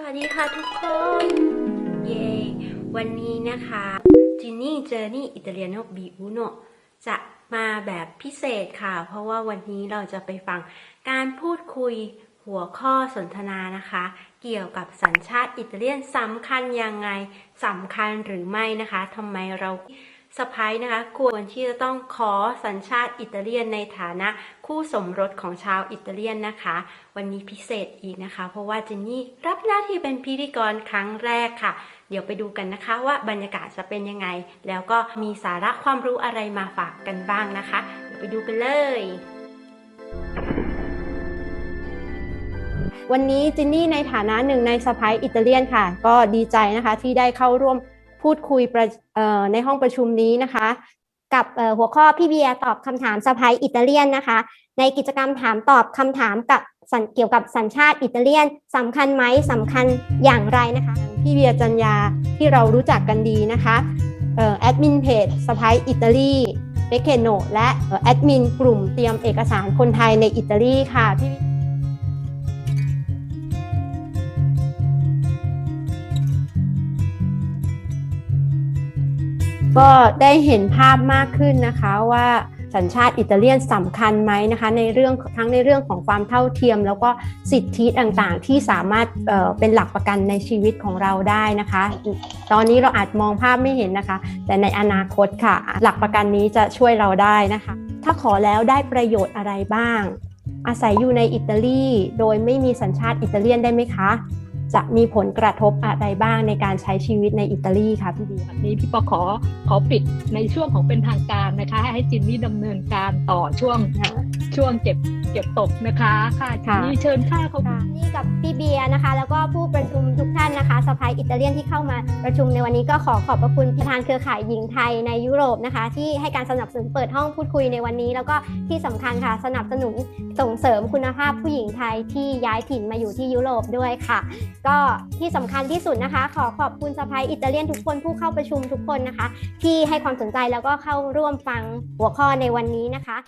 สวัสดีค่ะทุกคน เย้วันนี้นะคะจินนี่เจอร์นี่อิตาเลียโนบิอุโนจะมาแบบพิเศษค่ะ เพราะว่าวันนี้เราจะไปฟังการพูดคุยหัวข้อสนทนานะคะ เกี่ยวกับสัญชาติอิตาเลียนสำคัญยังไงสำคัญหรือไม่นะคะทำไมเรา สะพ้ายนะคะควรที่จะต้องขอสัญชาติอิตาเลียนในฐานะคู่สมรสของชาวอิตาเลียนนะคะ วันนี้พิเศษอีกนะคะ เพราะว่าเจนนี่รับหน้าที่เป็นพิธีกรครั้งแรกค่ะ เดี๋ยวไปดูกันนะคะว่าบรรยากาศจะเป็นยังไง แล้วก็มีสาระความรู้อะไรมาฝากกันบ้างนะคะ เดี๋ยวไปดูกันเลยวันนี้จินนี่ในฐานะหนึ่งในสไปอิตาเลียนค่ะ ก็ดีใจนะคะที่ได้เข้าร่วม พูดคุยในห้องประชุมนี้นะคะ กับหัวข้อพี่เบียร์ตอบคำถามสะพายอิตาเลียนนะคะ ในกิจกรรมถามตอบคำถามกับเกี่ยวกับสัญชาติอิตาเลียนสำคัญไหมสำคัญอย่างไรนะคะ พี่เบียร์จันยาที่เรารู้จักกันดีนะคะแอดมินเพจสไปอิตาลีเบเคโนและแอดมินกลุ่มเตรียมเอกสารคนไทยในอิตาลีค่ะพี่ ก็ได้เห็นภาพมากขึ้นนะคะว่าสัญชาติอิตาเลียนสำคัญไหมนะคะในเรื่องทั้งในเรื่องของความเท่าเทียม แล้วก็สิทธิต่างๆ ที่สามารถเเป็นหลักประกันในชีวิตของเราได้นะคะ ตอนนี้เราอาจมองภาพไม่เห็นนะคะ แต่ในอนาคตค่ะ หลักประกันนี้จะช่วยเราได้นะคะ ถ้าขอแล้วได้ประโยชน์อะไรบ้าง อาศัยอยู่ในอิตาลีโดยไม่มีสัญชาติอิตาเลียนได้ไหมคะ จะมีผลกระทบอะไรบ้างในการใช้ชีวิตในอิตาลีคะพี่เบียร์วันนี้พี่ปอขอขอปิดในช่วงของเป็นทางการนะคะ ให้จินนี่ดำเนินการต่อช่วงช่วงเก็บเก็บตกนะคะ ค่ะจินนี่เชิญค่ะเขาค่ะนี่กับพี่เบียร์นะคะ แล้วก็ผู้ประชุมทุกท่า นะคะสภายอิตาเลียนที่เข้ามาประชุมในวันนี้ก็ขอขอบพระคุณประธานเครือข่ายหญิงไทยในยุโรปนะคะ ที่ให้การสนับสนุนเปิดห้องพูดคุยในวันนี้ แล้วก็ที่สำคัญค่ะ สนับสนุนส่งเสริมคุณภาพผู้หญิงไทยที่ย้ายถิ่นมาอยู่ที่ยุโรปด้วยค่ะ ก็ที่สำคัญที่สุดนะคะ ขอขอบคุณสภายอิตาเลียนทุกคนผู้เข้าประชุมทุกคนนะคะ ที่ให้ความสนใจแล้วก็เข้าร่วมฟังหัวข้อในวันนี้นะคะ